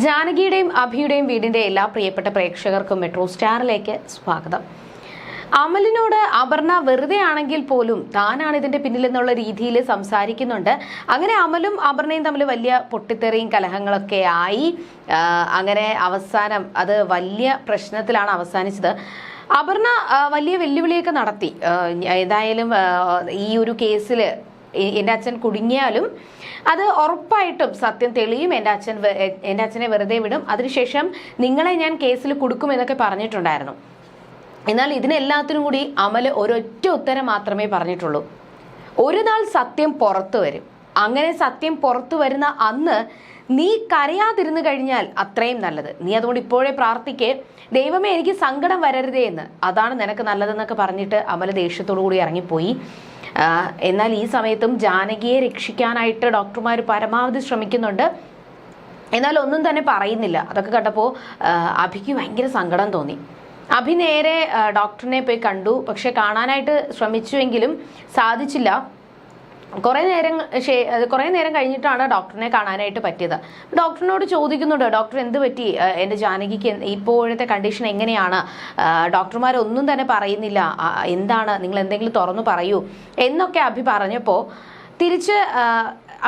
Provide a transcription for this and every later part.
ജാനകിയുടെയും അഭിയുടെയും വീടിന്റെ എല്ലാ പ്രിയപ്പെട്ട പ്രേക്ഷകർക്കും മെട്രോ സ്റ്റാറിലേക്ക് സ്വാഗതം. അമലിനോട് അപർണ വെറുതെ ആണെങ്കിൽ പോലും താനാണ് ഇതിന്റെ പിന്നിലെന്നുള്ള രീതിയിൽ സംസാരിക്കുന്നുണ്ട്. അങ്ങനെ അമലും അപർണയും തമ്മിൽ വലിയ പൊട്ടിത്തെറിയും കലഹങ്ങളൊക്കെ ആയി. അങ്ങനെ അവസാനം അത് വലിയ പ്രശ്നത്തിലാണ് അവസാനിച്ചത്. അപർണ വലിയ വെല്ലുവിളിയൊക്കെ നടത്തി. ഏതായാലും ഈ ഒരു കേസിൽ എന്റെ അച്ഛൻ കുടുങ്ങിയാലും അത് ഉറപ്പായിട്ടും സത്യം തെളിയും. എന്റെ അച്ഛൻ എന്റെ അച്ഛനെ വെറുതെ വിടും. അതിനുശേഷം നിങ്ങളെ ഞാൻ കേസിൽ കൊടുക്കുമെന്നൊക്കെ പറഞ്ഞിട്ടുണ്ടായിരുന്നു. എന്നാൽ ഇതിനെല്ലാത്തിനും കൂടി അമൽ ഒരൊറ്റ ഉത്തരം മാത്രമേ പറഞ്ഞിട്ടുള്ളൂ. ഒരു നാൾ സത്യം പുറത്തു വരും. അങ്ങനെ സത്യം പുറത്തു വരുന്ന അന്ന് നീ കരയാതിരുന്നു കഴിഞ്ഞാൽ അത്രയും നല്ലത്. നീ അതുകൊണ്ട് ഇപ്പോഴേ പ്രാർത്ഥിക്കേ. ദൈവമേ എനിക്ക് സങ്കടം വരരുതേ എന്ന്. അതാണ് നിനക്ക് നല്ലതെന്നൊക്കെ പറഞ്ഞിട്ട് അമല ദേഷ്യത്തോടു കൂടി ഇറങ്ങിപ്പോയി. എന്നാൽ ഈ സമയത്തും ജാനകിയെ രക്ഷിക്കാനായിട്ട് ഡോക്ടർമാർ പരമാവധി ശ്രമിക്കുന്നുണ്ട്. എന്നാൽ ഒന്നും തന്നെ പറയുന്നില്ല. അതൊക്കെ കണ്ടപ്പോൾ അഭിക്ക് ഭയങ്കര സങ്കടം തോന്നി. അഭി നേരെ ഡോക്ടറിനെ പോയി കണ്ടു. പക്ഷെ കാണാനായിട്ട് ശ്രമിച്ചുവെങ്കിലും സാധിച്ചില്ല. കുറേ നേരം കുറേ നേരം കഴിഞ്ഞിട്ടാണ് ഡോക്ടറിനെ കാണാനായിട്ട് പറ്റിയത്. ഡോക്ടറിനോട് ചോദിക്കുന്നുണ്ട് ഡോക്ടർ എന്ത് പറ്റി? എന്റെ ജാനകിക്ക് ഇപ്പോഴത്തെ കണ്ടീഷൻ എങ്ങനെയാണ്? ഡോക്ടർമാരൊന്നും തന്നെ പറയുന്നില്ല. എന്താണ്? നിങ്ങൾ എന്തെങ്കിലും തുറന്നു പറയൂ. എന്നൊക്കെ അഭി പറഞ്ഞപ്പോൾ തിരിച്ച്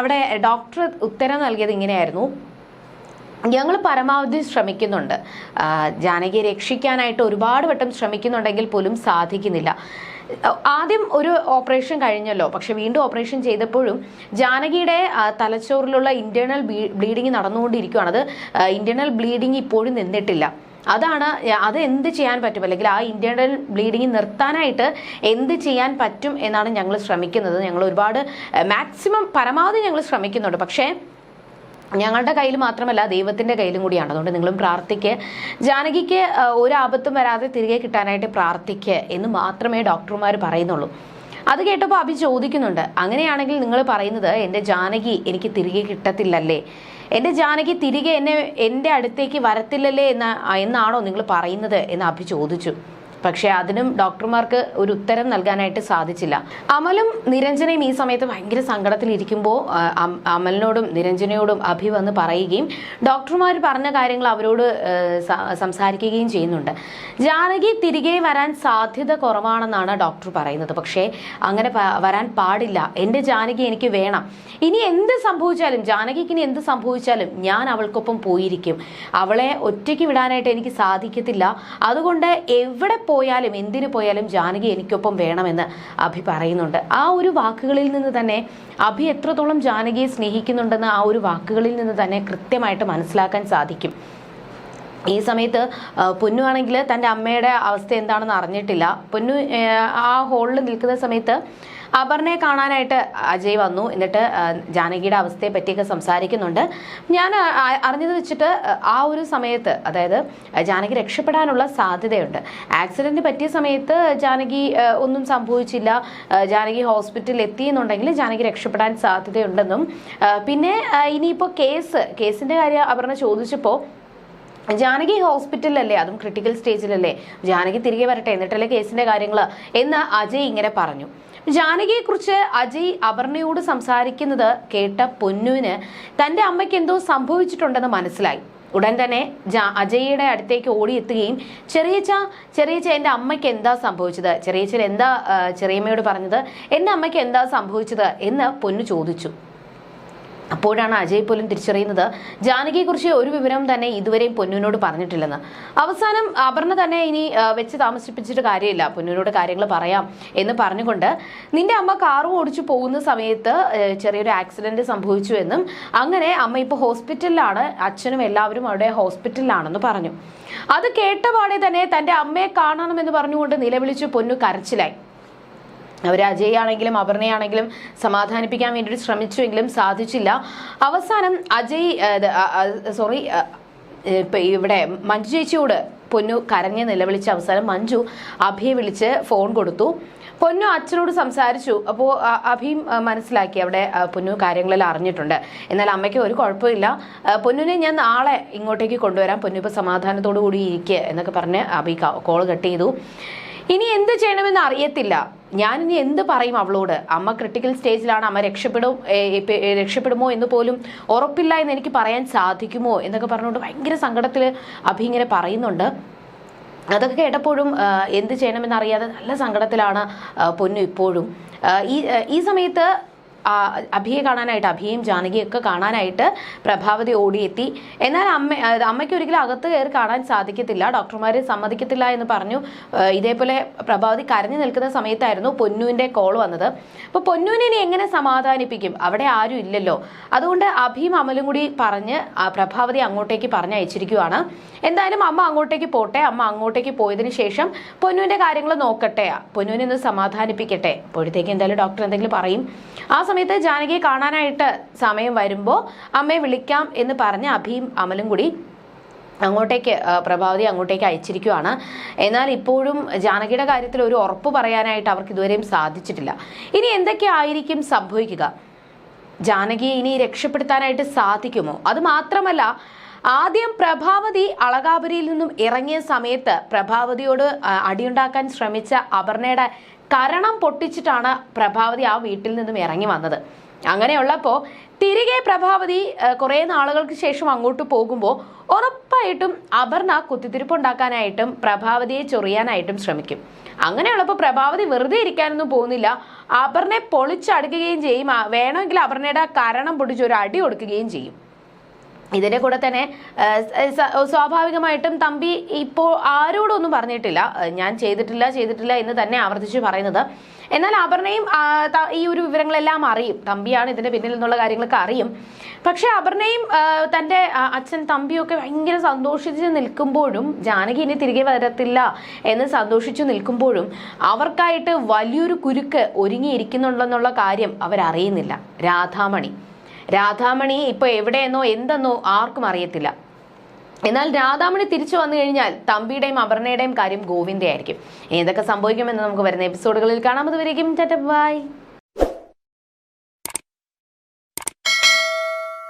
അവിടെ ഡോക്ടർ ഉത്തരം നൽകിയത് ഇങ്ങനെയായിരുന്നു. ഞങ്ങൾ പരമാവധി ശ്രമിക്കുന്നുണ്ട്. ജാനകിയെ രക്ഷിക്കാനായിട്ട് ഒരുപാട് വട്ടം ശ്രമിക്കുന്നുണ്ടെങ്കിൽ പോലും സാധിക്കുന്നില്ല. ആദ്യം ഒരു ഓപ്പറേഷൻ കഴിഞ്ഞല്ലോ. പക്ഷെ വീണ്ടും ഓപ്പറേഷൻ ചെയ്തപ്പോഴും ജാനകിയുടെ തലച്ചോറിലുള്ള ഇന്റേണൽ ബ്ലീഡിങ് നടന്നുകൊണ്ടിരിക്കുകയാണ്. അത് ഇന്റേണൽ ബ്ലീഡിങ് ഇപ്പോഴും നിന്നിട്ടില്ല. അതാണ് അത് എന്ത് ചെയ്യാൻ പറ്റും? അല്ലെങ്കിൽ ആ ഇന്റേണൽ ബ്ലീഡിങ് നിർത്താനായിട്ട് എന്ത് ചെയ്യാൻ പറ്റും എന്നാണ് ഞങ്ങൾ ശ്രമിക്കുന്നത്. ഞങ്ങൾ ഒരുപാട് മാക്സിമം പരമാവധി ഞങ്ങൾ ശ്രമിക്കുന്നുണ്ട്. പക്ഷേ ഞങ്ങളുടെ കയ്യിൽ മാത്രമല്ല ദൈവത്തിന്റെ കയ്യിലും കൂടിയാണ്. അതുകൊണ്ട് നിങ്ങളും പ്രാർത്ഥിക്ക്. ജാനകിക്ക് ഒരാപത്തും വരാതെ തിരികെ കിട്ടാനായിട്ട് പ്രാർത്ഥിക്ക് എന്ന് മാത്രമേ ഡോക്ടർമാർ പറയുന്നുള്ളൂ. അത് കേട്ടപ്പോൾ അഭി ചോദിക്കുന്നുണ്ട് അങ്ങനെയാണെങ്കിൽ നിങ്ങൾ പറയുന്നത് എന്റെ ജാനകി എനിക്ക് തിരികെ കിട്ടത്തില്ലല്ലേ? എന്റെ ജാനകി തിരികെ എന്നെ എന്റെ അടുത്തേക്ക് വരത്തില്ലല്ലേ എന്ന എന്നാണോ നിങ്ങൾ പറയുന്നത്? എന്ന് അഭി ചോദിച്ചു. പക്ഷേ അതിനും ഡോക്ടർമാർക്ക് ഒരു ഉത്തരം നൽകാനായിട്ട് സാധിച്ചില്ല. അമലും നിരഞ്ജനയും ഈ സമയത്ത് ഭയങ്കര സങ്കടത്തിൽ ഇരിക്കുമ്പോൾ അമലിനോടും നിരഞ്ജനയോടും അഭി വന്ന് പറയുകയും ഡോക്ടർമാർ പറഞ്ഞ കാര്യങ്ങൾ അവരോട് സംസാരിക്കുകയും ചെയ്യുന്നുണ്ട്. ജാനകി തിരികെ വരാൻ സാധ്യത കുറവാണെന്നാണ് ഡോക്ടർ പറയുന്നത്. പക്ഷേ അങ്ങനെ വരാൻ പാടില്ല. എന്റെ ജാനകി എനിക്ക് വേണം. ഇനി എന്ത് സംഭവിച്ചാലും ജാനകിക്ക് ഇനി എന്ത് സംഭവിച്ചാലും ഞാൻ അവൾക്കൊപ്പം പോയിരിക്കും. അവളെ ഒറ്റയ്ക്ക് വിടാനായിട്ട് എനിക്ക് സാധിക്കത്തില്ല. അതുകൊണ്ട് എവിടെ പോയാലും എന്തിനു പോയാലും ജാനകി എനിക്കൊപ്പം വേണമെന്ന് അഭി പറയുന്നുണ്ട്. ആ ഒരു വാക്കുകളിൽ നിന്ന് തന്നെ അഭി എത്രത്തോളം ജാനകിയെ സ്നേഹിക്കുന്നുണ്ടെന്ന് ആ ഒരു വാക്കുകളിൽ നിന്ന് തന്നെ കൃത്യമായിട്ട് മനസ്സിലാക്കാൻ സാധിക്കും. ഈ സമയത്ത് ആ, പൊന്നു ആണെങ്കിൽ തന്റെ അമ്മയുടെ അവസ്ഥ എന്താണെന്ന് അറിഞ്ഞിട്ടില്ല. പൊന്നു ആ ഹോളിൽ നിൽക്കുന്ന സമയത്ത് അപർണയെ കാണാനായിട്ട് അജയ് വന്നു. എന്നിട്ട് ജാനകിയുടെ അവസ്ഥയെ പറ്റിയൊക്കെ സംസാരിക്കുന്നുണ്ട്. ഞാൻ അറിഞ്ഞത് വെച്ചിട്ട് ആ ഒരു സമയത്ത് അതായത് ജാനകി രക്ഷപ്പെടാനുള്ള സാധ്യതയുണ്ട്. ആക്സിഡന്റ് പറ്റിയ സമയത്ത് ജാനകി ഒന്നും സംഭവിച്ചില്ല. ജാനകി ഹോസ്പിറ്റലിൽ എത്തിയെന്നുണ്ടെങ്കിൽ ജാനകി രക്ഷപ്പെടാൻ സാധ്യതയുണ്ടെന്നും പിന്നെ ഇനിയിപ്പോൾ കേസ് കേസിന്റെ കാര്യം അപർണ ചോദിച്ചപ്പോൾ ജാനകി ഹോസ്പിറ്റലല്ലേ? അതും ക്രിട്ടിക്കൽ സ്റ്റേജിലല്ലേ ജാനകി തിരികെ വരട്ടെ എന്നിട്ടല്ലേ കേസിന്റെ കാര്യങ്ങൾ എന്ന് അജയ് ഇങ്ങനെ പറഞ്ഞു. ജാനകിയെ കുറിച്ച് അജയ് അപർണയോട് സംസാരിക്കുന്നത് കേട്ട പൊന്നുവിന് തന്റെ അമ്മയ്ക്ക് എന്തോ സംഭവിച്ചിട്ടുണ്ടെന്ന് മനസ്സിലായി. ഉടൻ തന്നെ അജയ്യുടെ അടുത്തേക്ക് ഓടിയെത്തുകയും ചെറിയച്ച ചെറിയച്ച എന്റെ അമ്മയ്ക്ക് എന്താ സംഭവിച്ചത്? ചെറിയച്ചൻ എന്താ ചെറിയമ്മയോട് പറഞ്ഞത് എന്റെ അമ്മയ്ക്ക് എന്താ സംഭവിച്ചത്? എന്ന് പൊന്നു ചോദിച്ചു. അപ്പോഴാണ് അജയ് പോലും തിരിച്ചറിയുന്നത്. ജാനകിയെക്കുറിച്ച് ഒരു വിവരം തന്നെ ഇതുവരെയും പൊന്നുവിനോട് പറഞ്ഞിട്ടില്ലെന്ന്. അവസാനം അപർണ തന്നെ ഇനി വെച്ച് താമസിപ്പിച്ചിട്ട് കാര്യമില്ല. പൊന്നുവിനോട് കാര്യങ്ങൾ പറയാം എന്ന് പറഞ്ഞുകൊണ്ട് നിന്റെ അമ്മ കാറ് ഓടിച്ചു പോകുന്ന സമയത്ത് ചെറിയൊരു ആക്സിഡന്റ് സംഭവിച്ചു എന്നും അങ്ങനെ അമ്മ ഇപ്പോൾ ഹോസ്പിറ്റലിലാണ്. അച്ഛനും എല്ലാവരും അവിടെ ഹോസ്പിറ്റലിലാണെന്ന് പറഞ്ഞു. അത് കേട്ടപാടെ തന്നെ തന്റെ അമ്മയെ കാണണമെന്ന് പറഞ്ഞുകൊണ്ട് നിലവിളിച്ച് പൊന്നു കരച്ചിലായി. അവർ അജയ് അപർണയാണെങ്കിലും സമാധാനിപ്പിക്കാൻ വേണ്ടി ശ്രമിച്ചുവെങ്കിലും സാധിച്ചില്ല. അവസാനം അജയ് സോറി ഇവിടെ മഞ്ജു ചേച്ചിയോട് പൊന്നു കരഞ്ഞ് നിലവിളിച്ച അവസാനം മഞ്ജു അഭിയെ വിളിച്ച് ഫോൺ കൊടുത്തു. പൊന്നു അച്ഛനോട് സംസാരിച്ചു. അപ്പോൾ അഭിയും മനസ്സിലാക്കി അവിടെ പൊന്നു കാര്യങ്ങളെല്ലാം അറിഞ്ഞിട്ടുണ്ട്. എന്നാൽ അമ്മയ്ക്ക് ഒരു കുഴപ്പമില്ല. പൊന്നുവിനെ ഞാൻ നാളെ ഇങ്ങോട്ടേക്ക് കൊണ്ടുവരാം. പൊന്നു ഇപ്പോൾ സമാധാനത്തോടു കൂടി ഇരിക്കുക എന്നൊക്കെ പറഞ്ഞ് അഭി കോൾ കട്ട് ചെയ്തു. ഇനി എന്ത് ചെയ്യണമെന്ന് അറിയത്തില്ല. ഞാനിനി എന്ത് പറയും അവളോട്? അമ്മ ക്രിട്ടിക്കൽ സ്റ്റേജിലാണ് അമ്മ രക്ഷപ്പെടും രക്ഷപ്പെടുമോ എന്ന് പോലും ഉറപ്പില്ല എന്ന് എനിക്ക് പറയാൻ സാധിക്കുമോ എന്നൊക്കെ പറഞ്ഞുകൊണ്ട് ഭയങ്കര സങ്കടത്തിൽ അഭി ഇങ്ങനെ പറയുന്നുണ്ട്. അതൊക്കെ കേട്ടപ്പോഴും എന്ത് ചെയ്യണമെന്നറിയാതെ നല്ല സങ്കടത്തിലാണ് പൊന്നു ഇപ്പോഴും. ഈ ഈ സമയത്ത് അഭിയെ കാണാനായിട്ട് അഭിയും ജാനകിയും ഒക്കെ കാണാനായിട്ട് പ്രഭാവതി ഓടിയെത്തി. എന്നാൽ അമ്മ അമ്മയ്ക്ക് ഒരിക്കലും അകത്ത് കയറി കാണാൻ സാധിക്കത്തില്ല. ഡോക്ടർമാർ സമ്മതിക്കത്തില്ല എന്ന് പറഞ്ഞു. ഇതേപോലെ പ്രഭാവതി കരഞ്ഞു നിൽക്കുന്ന സമയത്തായിരുന്നു പൊന്നുവിന്റെ കോൾ വന്നത്. അപ്പോൾ പൊന്നുവിനെ ഇനി എങ്ങനെ സമാധാനിപ്പിക്കും? അവിടെ ആരും ഇല്ലല്ലോ. അതുകൊണ്ട് അഭിയും അമലും കൂടി പറഞ്ഞ് പ്രഭാവതി അങ്ങോട്ടേക്ക് പറഞ്ഞയച്ചിരിക്കുവാണ് എന്തായാലും അമ്മ അങ്ങോട്ടേക്ക് പോട്ടെ. അമ്മ അങ്ങോട്ടേക്ക് പോയതിനു ശേഷം പൊന്നുവിന്റെ കാര്യങ്ങൾ നോക്കട്ടെ. പൊന്നുവിനെ ഒന്ന് സമാധാനിപ്പിക്കട്ടെ. അപ്പോഴത്തേക്ക് എന്തായാലും ഡോക്ടർ എന്തെങ്കിലും പറയും. ആ സമയത്ത് ജാനകിയെ കാണാനായിട്ട് സമയം വരുമ്പോൾ അമ്മയെ വിളിക്കാം എന്ന് പറഞ്ഞ് അഭിയും അമലും കൂടി അങ്ങോട്ടേക്ക് പ്രഭാവതി അങ്ങോട്ടേക്ക് അയച്ചിരിക്കുവാണ്. എന്നാൽ ഇപ്പോഴും ജാനകിയുടെ കാര്യത്തിൽ ഒരു ഉറപ്പ് പറയാനായിട്ട് അവർക്ക് ഇതുവരെയും സാധിച്ചിട്ടില്ല. ഇനി എന്തൊക്കെയായിരിക്കും സംഭവിക്കുക? ജാനകിയെ ഇനി രക്ഷപ്പെടുത്താനായിട്ട് സാധിക്കുമോ? അത് മാത്രമല്ല ആദ്യം പ്രഭാവതി അളകാപുരിയിൽ നിന്നും ഇറങ്ങിയ സമയത്ത് പ്രഭാവതിയോട് അടിയുണ്ടാക്കാൻ ശ്രമിച്ച അപർണയുടെ കരണം പൊട്ടിച്ചിട്ടാണ് പ്രഭാവതി ആ വീട്ടിൽ നിന്നും ഇറങ്ങി വന്നത്. അങ്ങനെയുള്ളപ്പോൾ തിരികെ പ്രഭാവതി കുറേ നാളുകൾക്ക് ശേഷം അങ്ങോട്ട് പോകുമ്പോൾ ഉറപ്പായിട്ടും അപർണ കുത്തിത്തിരിപ്പുണ്ടാക്കാനായിട്ടും പ്രഭാവതിയെ ചൊറിയാനായിട്ടും ശ്രമിക്കും. അങ്ങനെയുള്ളപ്പോൾ പ്രഭാവതി വെറുതെ ഇരിക്കാനൊന്നും പോകുന്നില്ല. അപർണയെ പൊളിച്ചടുക്കുകയും ചെയ്യും. വേണമെങ്കിൽ അപർണയുടെ കരണം പൊടിച്ച് ഒരു അടി കൊടുക്കുകയും ചെയ്യും. ഇതിന്റെ കൂടെ തന്നെ സ്വാഭാവികമായിട്ടും തമ്പി ഇപ്പോൾ ആരോടൊന്നും പറഞ്ഞിട്ടില്ല. ഞാൻ ചെയ്തിട്ടില്ല ചെയ്തിട്ടില്ല എന്ന് തന്നെ ആവർത്തിച്ച് പറയുന്നത്. എന്നാൽ അപർണയും ഈ ഒരു വിവരങ്ങളെല്ലാം അറിയും. തമ്പിയാണ് ഇതിന്റെ പിന്നിൽ നിന്നുള്ള കാര്യങ്ങളൊക്കെ അറിയും. പക്ഷെ അപർണയും തന്റെ അച്ഛൻ തമ്പിയൊക്കെ ഭയങ്കര സന്തോഷിച്ച് നിൽക്കുമ്പോഴും ജാനകി ഇനി തിരികെ വരത്തില്ല എന്ന് സന്തോഷിച്ചു നിൽക്കുമ്പോഴും അവർക്കായിട്ട് വലിയൊരു കുരുക്ക് ഒരുങ്ങിയിരിക്കുന്നുണ്ടെന്നുള്ള കാര്യം അവരറിയുന്നില്ല. രാധാമണി. രാധാമണി ഇപ്പൊ എവിടെയെന്നോ എന്തെന്നോ ആർക്കും അറിയത്തില്ല. എന്നാൽ രാധാമണി തിരിച്ചു വന്നു കഴിഞ്ഞാൽ തമ്പിയുടെയും അപർണയുടെയും കാര്യം ഗോവിന്ദയായിരിക്കും. ഏതൊക്കെ സംഭവിക്കുമെന്ന് നമുക്ക് വരുന്ന എപ്പിസോഡുകളിൽ കാണാം. അതുവരേക്കും ബൈ.